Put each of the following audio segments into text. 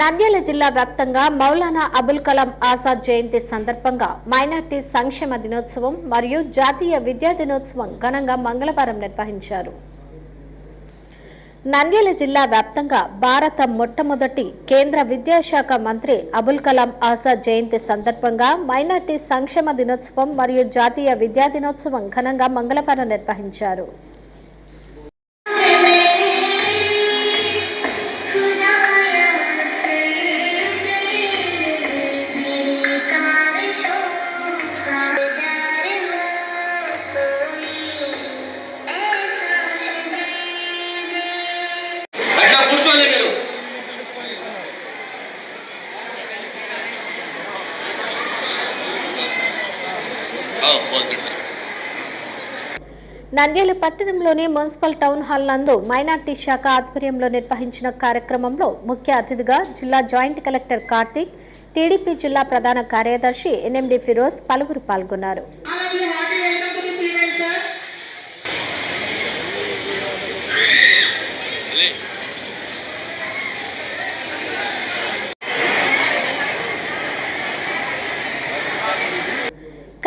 నంద్యాల జిల్లా వ్యాప్తంగా మౌలానా అబుల్ కలాం ఆజాద్ జయంతి సందర్భంగా మైనార్టీ సంక్షేమ దినోత్సవం మరియు జాతీయ విద్యా దినోత్సవం ఘనంగా మంగళవారం నిర్వహించారు. నంద్యాల జిల్లా వ్యాప్తంగా భారత మొట్టమొదటి కేంద్ర విద్యాశాఖ మంత్రి అబుల్ కలాం ఆజాద్ జయంతి సందర్భంగా మైనార్టీ సంక్షేమ దినోత్సవం మరియు జాతీయ విద్యా దినోత్సవం ఘనంగా మంగళవారం నిర్వహించారు. నంద్యాల పట్టణంలోని మున్సిపల్ టౌన్ హాల్ నందు మైనార్టీ శాఖ ఆధ్వర్యంలో నిర్వహించిన కార్యక్రమంలో ముఖ్య అతిథిగా జిల్లా జాయింట్ కలెక్టర్ కార్తీక్ టీడీపీ జిల్లా ప్రధాన కార్యదర్శి ఎన్ఎండి ఫిరోజ్ పలువురు పాల్గొన్నారు.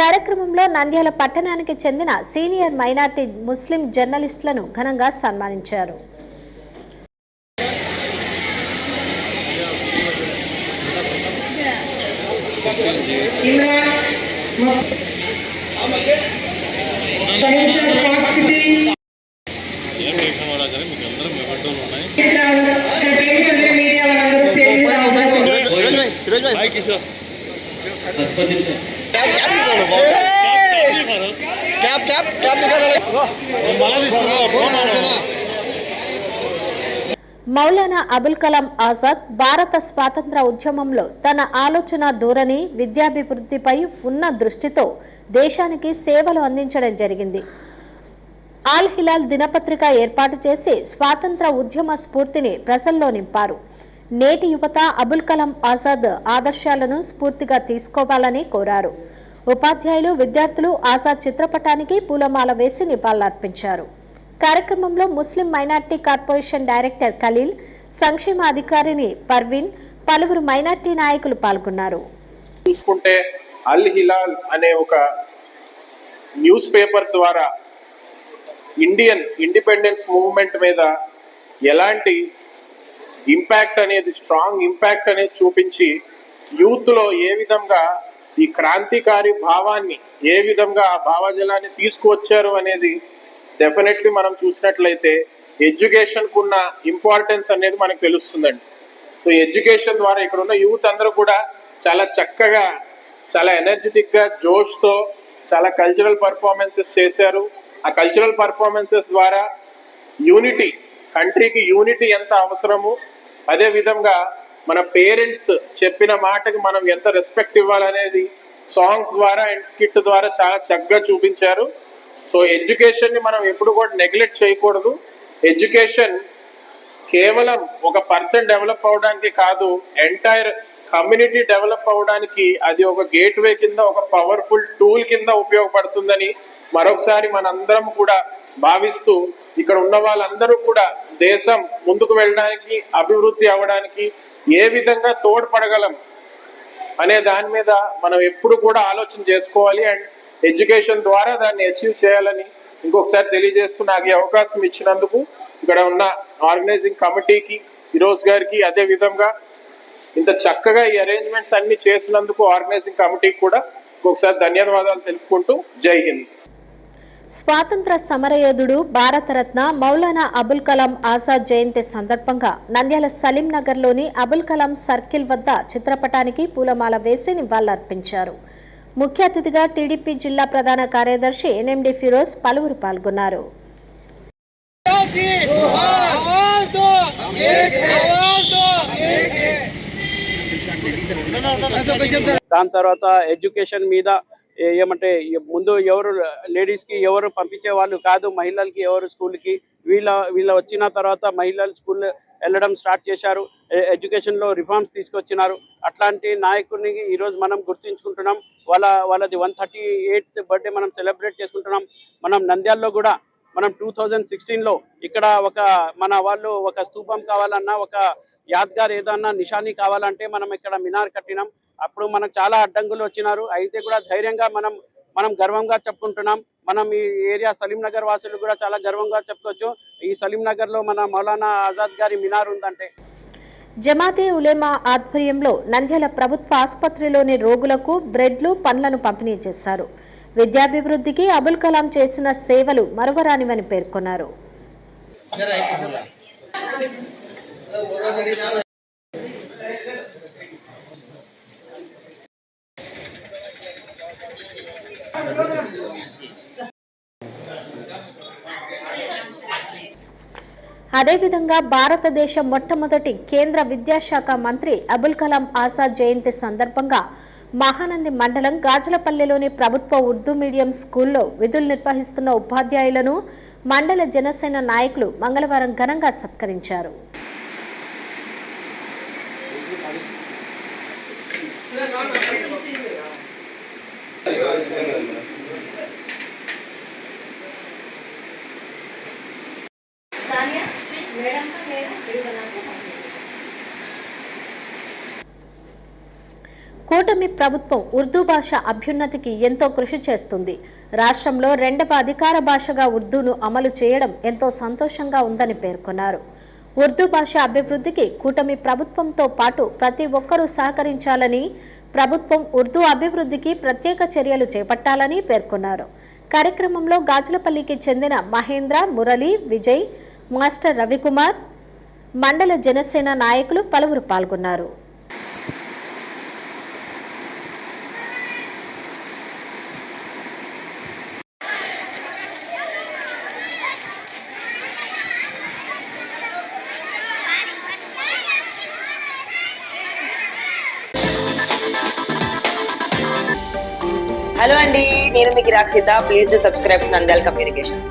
కార్యక్రమంలో నంద్యాల పట్టణానికి చెందిన సీనియర్ మైనార్టీ ముస్లిం జర్నలిస్టులను ఘనంగా సన్మానించారు. ఇమ్రాన్ షహీషా స్మార్ట్ సిటీ ఏం చేసిన వాళ్ళ కానీ మీకు అందరం మెమోటోలు ఉన్నాయి ఇక్కడ పేరు cap cap cap Maulana Abul Kalam Azad భారత స్వాతంత్ర ఉద్యమంలో తన ఆలోచన ధోరణి విద్యాభివృద్ధిపై ఉన్న దృష్టితో దేశానికి సేవలు అందించడం జరిగింది. ఆల్ హిలాల్ దినపత్రిక ఏర్పాటు చేసి స్వాతంత్ర ఉద్యమ స్ఫూర్తిని ప్రజల్లో నింపారు. నేటి యువత అబుల్ కలాం ఆజాద్ ఆదర్శాలను స్ఫూర్తిగా తీసుకోవాలని కోరారు. ఉపాధ్యాయులు విద్యార్థులు ఆజాద్ చిత్రపటానికి పూలమాల వేసి నివాళులర్పించారు. కార్యక్రమంలో Muslim minority corporation director Khalil సంక్షేమ అధికారిని పర్వీన్ పలువురు మైనార్టీ నాయకులు పాల్గొన్నారు. చూసుకుంటే అల్ హిలాల్ అనే ఒక న్యూస్ పేపర్ ద్వారా ఇండియన్ ఇండిపెండెన్స్ మూవ్మెంట్ మీద ఎలాంటి ఇంపాక్ట్ అనేది స్ట్రాంగ్ ఇంపాక్ట్ అనేది చూపించి యూత్లో ఏ విధంగా ఈ క్రాంతికారి భావాన్ని ఏ విధంగా ఆ భావజలాన్ని తీసుకువచ్చారు అనేది డెఫినెట్లీ మనం చూసినట్లయితే ఎడ్యుకేషన్కు ఉన్న ఇంపార్టెన్స్ అనేది మనకు తెలుస్తుందండి. సో ఎడ్యుకేషన్ ద్వారా ఇక్కడ ఉన్న యూత్ అందరూ కూడా చాలా చక్కగా చాలా ఎనర్జెటిక్గా జోష్తో చాలా కల్చరల్ పర్ఫార్మెన్సెస్ చేశారు. ఆ కల్చరల్ పర్ఫార్మెన్సెస్ ద్వారా యూనిటీ కంట్రీకి యూనిటీ ఎంత అవసరము? అదే విధంగా మన పేరెంట్స్ చెప్పిన మాటకి మనం ఎంత రెస్పెక్ట్ ఇవ్వాలనేది సాంగ్స్ ద్వారా అండ్ స్కిట్ ద్వారా చాలా చక్కగా చూపించారు. సో ఎడ్యుకేషన్ని మనం ఎప్పుడు కూడా నెగ్లెక్ట్ చేయకూడదు. ఎడ్యుకేషన్ కేవలం ఒక పర్సన్ డెవలప్ అవడానికి కాదు ఎంటైర్ కమ్యూనిటీ డెవలప్ అవడానికి అది ఒక గేట్వే కింద ఒక పవర్ఫుల్ టూల్ కింద ఉపయోగపడుతుందని మరొకసారి మనందరం కూడా భావిస్తూ ఇక్కడ ఉన్న వాళ్ళందరూ కూడా దేశం ముందుకు వెళ్ళడానికి అభివృద్ధి అవ్వడానికి ఏ విధంగా తోడ్పడగలం అనే దాని మీద మనం ఎప్పుడు కూడా ఆలోచన చేసుకోవాలి అండ్ ఎడ్యుకేషన్ ద్వారా దాన్ని అచీవ్ చేయాలని ఇంకొకసారి తెలియజేస్తూ నాకు ఈ అవకాశం ఇచ్చినందుకు ఇక్కడ ఉన్న ఆర్గనైజింగ్ కమిటీకి ఫిరోజ్ గారికి అదే విధంగా ఇంత చక్కగా ఈ అరేంజ్మెంట్స్ అన్ని చేసినందుకు ఆర్గనైజింగ్ కమిటీకి కూడా ఇంకొకసారి ధన్యవాదాలు తెలుపుకుంటూ జై హింద్. స్వాతంత్ర సమరయోధుడు భారతరత్న మౌలానా అబుల్ కలాం ఆజాద్ జయంతి సందర్భంగా నంద్యాల సలీం నగర్లోని అబుల్ కలాం సర్కిల్ వద్ద చిత్రపటానికి పూలమాల వేసి నివాళులర్పించారు. ముఖ్య అతిథిగా టీడీపీ జిల్లా ప్రధాన కార్యదర్శి ఎన్ఎండి ఫిరోజ్ పలువురు పాల్గొన్నారు. దాని తర్వాత ఎడ్యుకేషన్ మీద ఏమంటే ముందు ఎవరు లేడీస్కి ఎవరు పంపించే వాళ్ళు కాదు మహిళలకి ఎవరు స్కూల్కి. వీళ్ళ వీళ్ళ వచ్చిన తర్వాత మహిళలు స్కూల్ వెళ్ళడం స్టార్ట్ చేశారు ఎడ్యుకేషన్లో రిఫార్మ్స్ తీసుకొచ్చినారు. అట్లాంటి నాయకుడిని ఈరోజు మనం గుర్తించుకుంటున్నాం. వాళ్ళ వాళ్ళది వన్ థర్టీ ఎయిత్ బర్త్డే మనం సెలబ్రేట్ చేసుకుంటున్నాం. మనం నంద్యాల్లో కూడా మనం టూ థౌజండ్ సిక్స్టీన్లో ఇక్కడ ఒక మన వాళ్ళు ఒక స్తూపం కావాలన్నా ఒక యాద్గార్ ఏదన్నా నిషానీ కావాలంటే మనం ఇక్కడ మినార్ కట్టినాం. అప్పుడు మనకు చాలా అడ్డంకులు వచ్చినారు. అయితే కూడా ధైర్యంగా మనం మనం గర్వంగా చెప్పుకుంటున్నాం. మనం ఈ ఏరియా సలీం నగర్ వాసులు కూడా చాలా గర్వంగా చెప్పుకోవచ్చు. ఈ సలీం నగర్లో మన మౌలానా ఆజాద్ గారి మినార్ ఉందంటే. జమాతే ఉలేమా ఆధ్వర్యంలో నంద్యాల ప్రభుత్వ ఆసుపత్రిలోని రోగులకు బ్రెడ్లు పండ్లను పంపిణీ చేశారు. విద్యాభివృద్ధికి అబుల్ కలాం చేసిన సేవలు మరువరానివని పేర్కొన్నారు. అదేవిధంగా భారతదేశ మొట్టమొదటి కేంద్ర విద్యాశాఖ మంత్రి అబుల్ కలాం ఆజాద్ జయంతి సందర్భంగా మహానంది మండలం గాజులపల్లిలోని ప్రభుత్వ ఉర్దూ మీడియం స్కూల్లో విధులు నిర్వహిస్తున్న ఉపాధ్యాయులను మండల జనసేన నాయకులు మంగళవారం ఘనంగా సత్కరించారు. కూటమి ప్రభుత్వం ఉర్దూ భాష అభ్యున్నతికి ఎంతో కృషి చేస్తుంది. రాష్ట్రంలో రెండవ అధికార భాషగా ఉర్దూను అమలు చేయడం ఎంతో సంతోషంగా ఉందని పేర్కొన్నారు. ఉర్దూ భాష అభివృద్ధికి కూటమి ప్రభుత్వంతో పాటు ప్రతి ఒక్కరూ సహకరించాలని ప్రభుత్వం ఉర్దూ అభివృద్ధికి ప్రత్యేక చర్యలు చేపట్టాలని పేర్కొన్నారు. కార్యక్రమంలో గాజులపల్లికి చెందిన మహేంద్ర మురళి విజయ్ మాస్టర్ రవికుమార్ మండల జనసేన నాయకులు పలువురు పాల్గొన్నారు. హలో అండి నేను మీకు Rakshita please to subscribe Nandyal communications